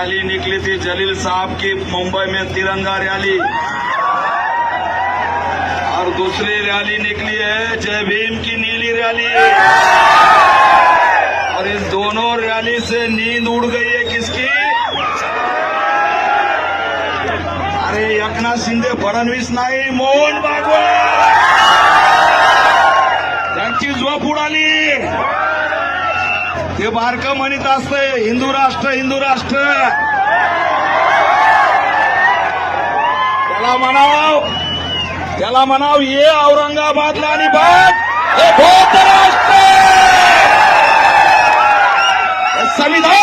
जलील साहब की मुंबई में तिरंगा रैली। और दूसरी रैली निकली है जय भीम की नीली रैली। और इस दोनों रैली से नींद उड़ गई है किसकी? अरे एकनाथ शिंदे, फडणवीस नाही, मोहन भागवत। त्यांची झोप उडाली ते बारक म्हणत असत हिंदू राष्ट्र हिंदू राष्ट्र. त्याला म्हणाव त्याला म्हणाव ये औरंगाबादला आणि बाग हे बौद्ध राष्ट्र. संविधान